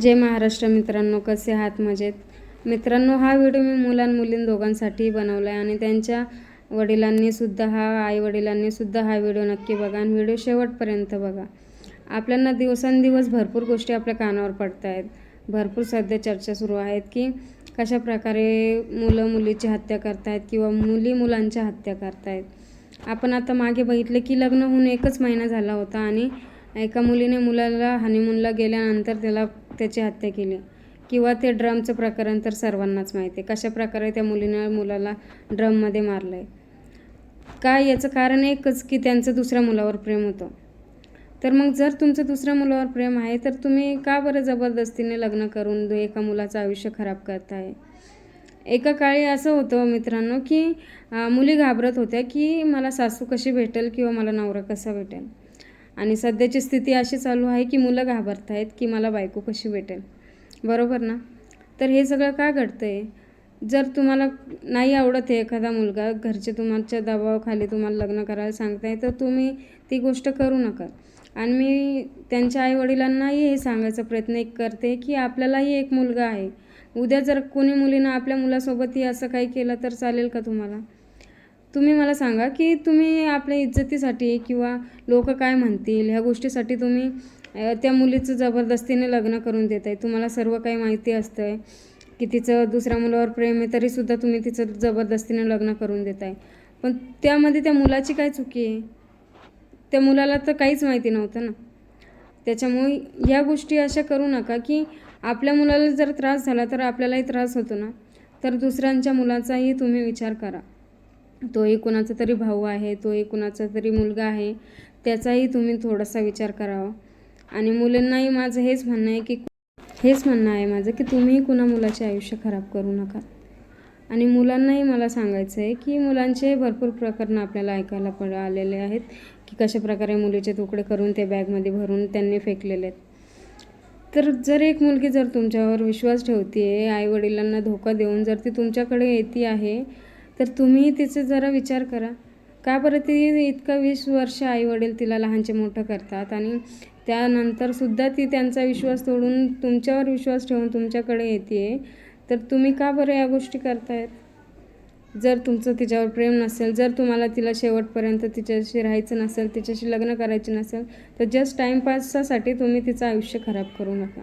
जय महाराष्ट्र मित्रांनो कसे आहात? मजेत? मित्रांनो हा व्हिडिओ मी मुलां मुलीं दोघांसाठी बनवला आहे आणि त्यांच्या वडिलांनी सुद्धा हा आई वडिलांनी सुद्धा हा व्हिडिओ नक्की बघा आणि व्हिडिओ शेवटपर्यंत बघा. आपल्याला दिवसांदिवस भरपूर गोष्टी आपल्या कानावर पडत आहेत भरपूर सध्या चर्चा सुरू आहेत की कशा प्रकारे मुलं मुलीची हत्या करतायत किंवा मुली मुलांच्या हत्या करतायत. आपण आता मागे बघितलं की लग्न होऊन एकच महिना झाला होता आणि एका मुलीने मुलाला हनीमूनला गेल्यानंतर त्याला त्याची हत्या केली. किंवा ते ड्रमचं प्रकरण तर सर्वांनाच माहिती आहे. कशा प्रकारे त्या मुलीनं मुलाला ड्रममध्ये मारलं आहे काय याचं कारण एकच की त्यांचं दुसऱ्या मुलावर प्रेम होतं. तर मग जर तुमचं दुसऱ्या मुलावर प्रेम आहे तर तुम्ही का बरं जबरदस्तीने लग्न करून एका मुलाचं आयुष्य खराब करताय? एका काळी असं होतं मित्रांनो की मुली घाबरत होत्या की मला सासू कशी भेटेल किंवा मला नवरा कसा भेटेल? आणि सध्याची स्थिती अशी चालू आहे की मुलं घाबरत आहेत की मला बायको कशी भेटेल. बरोबर ना? तर हे सगळं का घडतं आहे जर तुम्हाला नाही आवडत आहे एखादा मुलगा घरचे तुमच्या दबावाखाली तुम्हाला लग्न करायला सांगताय तर तुम्ही ती गोष्ट करू नका. आणि मी त्यांच्या आईवडिलांनाही हे सांगायचा प्रयत्न एक करते की आपल्यालाही एक मुलगा आहे. उद्या जर कोणी मुलीनं आपल्या मुलासोबतही असं काही केलं तर चालेल का तुम्हाला? तुम्ही मला सांगा की तुम्ही आपल्या इज्जतीसाठी किंवा लोक काय म्हणतील ह्या गोष्टीसाठी तुम्ही त्या मुलीचं जबरदस्तीने लग्न करून देत आहे तुम्हाला सर्व काही माहिती असतं आहे की तिचं दुसऱ्या मुलावर प्रेम आहे तरीसुद्धा तुम्ही तिचं जबरदस्तीने लग्न करून देत आहे पण त्यामध्ये त्या मुलाची काय चुकी आहे? त्या मुलाला तर काहीच माहिती नव्हतं ना. त्याच्यामुळे ह्या गोष्टी अशा करू नका की आपल्या मुलाला जर त्रास झाला तर आपल्यालाही त्रास होतो ना. तर दुसऱ्यांच्या मुलाचाही तुम्ही विचार करा. तोही कुणाचा तरी भाऊ आहे तोही कुणाचा तरी मुलगा आहे त्याचाही तुम्ही थोडासा विचार करावा. आणि मुलींनाही माझं हेच म्हणणं आहे की हेच म्हणणं आहे माझं की तुम्ही कुणा मुलाचे आयुष्य खराब करू नका. आणि मुलांनाही मला सांगायचं आहे की मुलांचे भरपूर प्रकरणं आपल्याला ऐकायला पड आलेले आहेत की कशा प्रकारे मुलीचे तुकडे करून ते बॅगमध्ये भरून त्यांनी फेकलेले आहेत. तर जर एक मुलगी जर तुमच्यावर विश्वास ठेवते आहे आईवडिलांना धोका देऊन जर ती तुमच्याकडे येते आहे तर तुम्ही तिचा जरा विचार करा. का बरं ती इतकं वीस वर्ष आईवडील तिला लहानचे मोठं करतात आणि त्यानंतरसुद्धा ती त्यांचा विश्वास तोडून तुमच्यावर विश्वास ठेवून तुमच्याकडे येते तर तुम्ही का बरं या गोष्टी करतायत जर तुमचं तिच्यावर प्रेम नसेल जर तुम्हाला तिला शेवटपर्यंत तिच्याशी राहायचं नसेल तिच्याशी लग्न करायचे नसेल तर जस्ट टाईमपासासाठी तुम्ही तिचं आयुष्य खराब करू नका.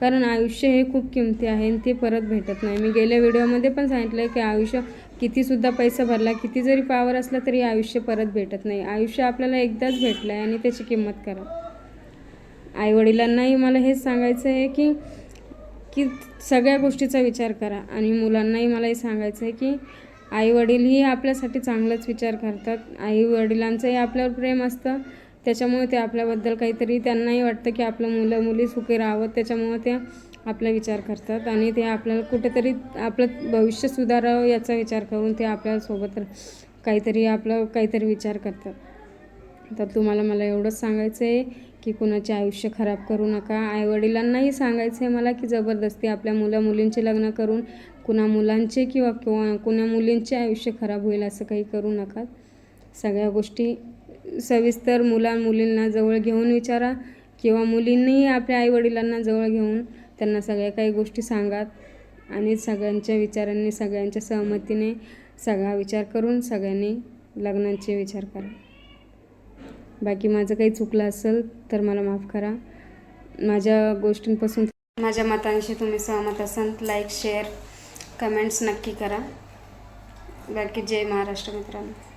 कारण आयुष्य हे खूप किमती आहे आणि ते परत भेटत नाही. मी गेल्या व्हिडिओमध्ये पण सांगितलं आहे की आयुष्य कितीसुद्धा पैसा भरला किती जरी पावर असला तरी आयुष्य परत भेटत नाही. आयुष्य आपल्याला एकदाच भेटलं आहे आणि त्याची किंमत करा. आईवडिलांनाही मला हेच सांगायचं आहे की की सगळ्या गोष्टीचा विचार करा आणि मुलांनाही मला हे सांगायचं आहे की आईवडीलही आपल्यासाठी चांगलाच विचार करतात. आईवडिलांचंही आपल्यावर प्रेम असतं. त्याच्यामुळे ते आपल्याबद्दल काहीतरी त्यांनाही वाटतं की आपलं मुलं मुली सुखी राहावं. त्याच्यामुळे त्या आपला विचार करतात आणि ते आपल्याला कुठेतरी आपलं भविष्य सुधारावं याचा विचार करून ते आपल्यासोबत काहीतरी आपलं काहीतरी विचार करतात. तर तुम्हाला मला एवढंच सांगायचं आहे की कुणाचे आयुष्य खराब करू नका. आईवडिलांनाही सांगायचं आहे मला की जबरदस्ती आपल्या मुलं मुलींचे लग्न करून कुणा मुलांचे किंवा किंवा कुणा मुलींचे आयुष्य खराब होईल असं काही करू नका. सगळ्या गोष्टी सविस्तर मुला मुलींना जवळ घेऊन विचारा किंवा मुलींनीही आपल्या आईवडिलांना जवळ घेऊन त्यांना सगळ्या काही गोष्टी सांगात आणि सगळ्यांच्या विचारांनी सगळ्यांच्या सहमतीने सगळा विचार करून सगळ्यांनी लग्नाचे विचार करा बाकी माझं काही चुकलं असेल तर मला माफ करा. माझ्या गोष्टींपासून माझ्या मतांशी तुम्ही सहमत असाल लाईक शेअर कमेंट्स नक्की करा. बाकी जय महाराष्ट्र मित्रांनो.